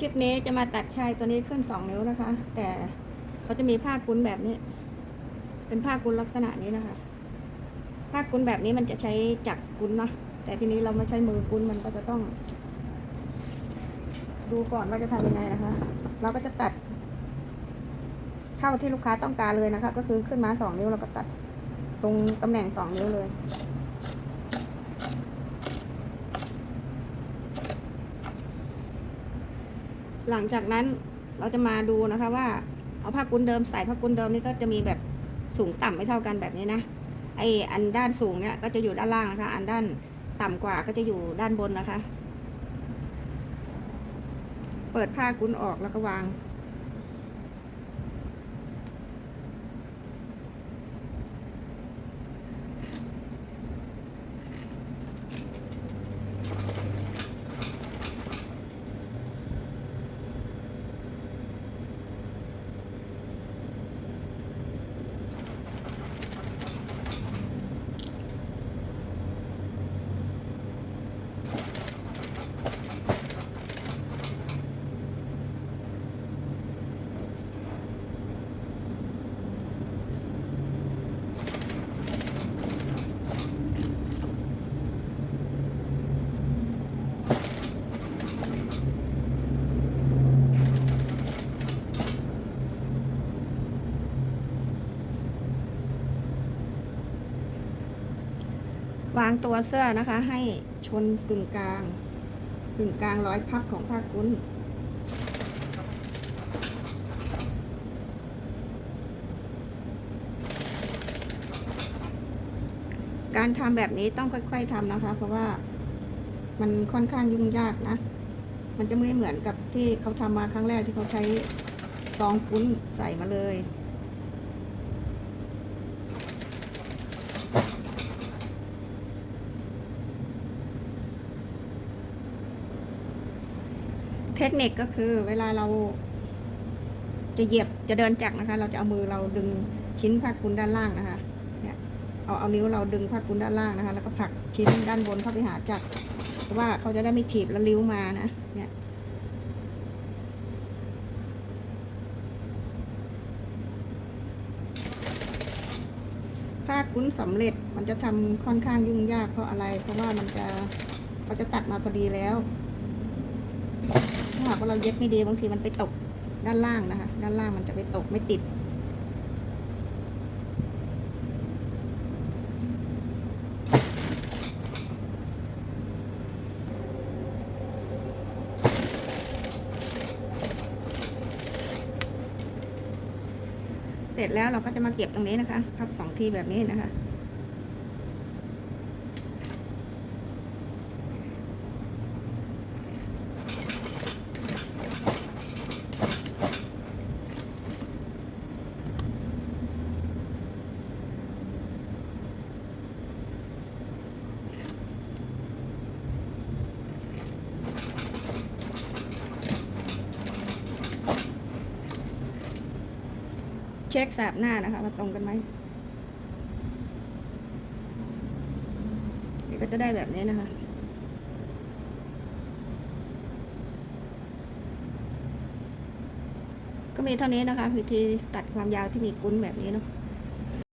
คลิปนี้จะมาตัดชายตัวนี้ขึ้นสองนิ้วนะคะ แต่เขาจะมีผ้ากุ้นแบบนี้ เป็นผ้ากุ้นลักษณะนี้นะคะ ผ้ากุ้นแบบนี้มันจะใช้จักรกุ้นเนาะแต่ทีนี้เราไม่ใช้มือกุ้นมันก็จะต้อง ดูก่อนว่าจะทำยังไงนะคะ เราก็จะตัด เท่าที่ลูกค้าต้องการเลยนะคะ ก็คือขึ้นมาสองนิ้วเราก็ตัดตรงตำแหน่งสองนิ้วเลย หลังจากนั้นเราจะมาดูนะคะว่าเอาผ้ากุ้นเดิมใส่ผ้ากุ้นเดิมนี่ก็จะมีแบบสูงต่ำไม่เท่ากันแบบนี้นะไออันด้านสูงเนี่ยก็จะอยู่ด้านล่างนะคะ อันด้านต่ำกว่าก็จะอยู่ด้านบนนะคะ เปิดผ้ากุ้นออกแล้วก็วาง วางตัวเสื้อนะคะ ให้ชนกึ่งกลางกึ่งกลางร้อยพับของผ้ากุ้นการทำแบบนี้ต้องค่อย ๆทำนะคะ เพราะว่ามันค่อนข้างยุ่งยากนะ มันจะไม่เหมือนกับที่เขาทำมาครั้งแรกที่เขาใช้ซองกุ้นใส่มาเลย เทคนิคก็คือเวลาเราจะเหยียบจะเดินจักรนะคะ เราจะเอามือเราดึงชิ้นผ้ากุ้นด้านล่างนะคะเนี่ยเอาเอานิ้วเราดึงผ้ากุ้นด้านล่างนะคะ แล้วก็ผลักชิ้นด้านบนเข้าไปหาจักรเพราะว่าเขาจะได้ไม่ถีบแล้วลิ้วมานะเนี่ยผ้ากุ้นสำเร็จมันจะทำค่อนข้างยุ่งยากเพราะอะไร เพราะว่ามันจะเขาจะตัดมาพอดีแล้ว ถ้าหากว่าเราเย็บไม่ดีบางทีมันไปตกด้านล่างนะคะ ด้านล่างมันจะไปตกไม่ติด เสร็จแล้วเราก็จะมาเก็บตรงนี้นะคะ พับสองทีแบบนี้นะคะ ช็คสาบหน้านะคะมาตรงกันไหมเดี๋ยวก็จะได้แบบนี้นะคะก็มีเท่านี้นะคะ วิธีตัดความยาวที่มีกุ้นแบบนี้เนาะ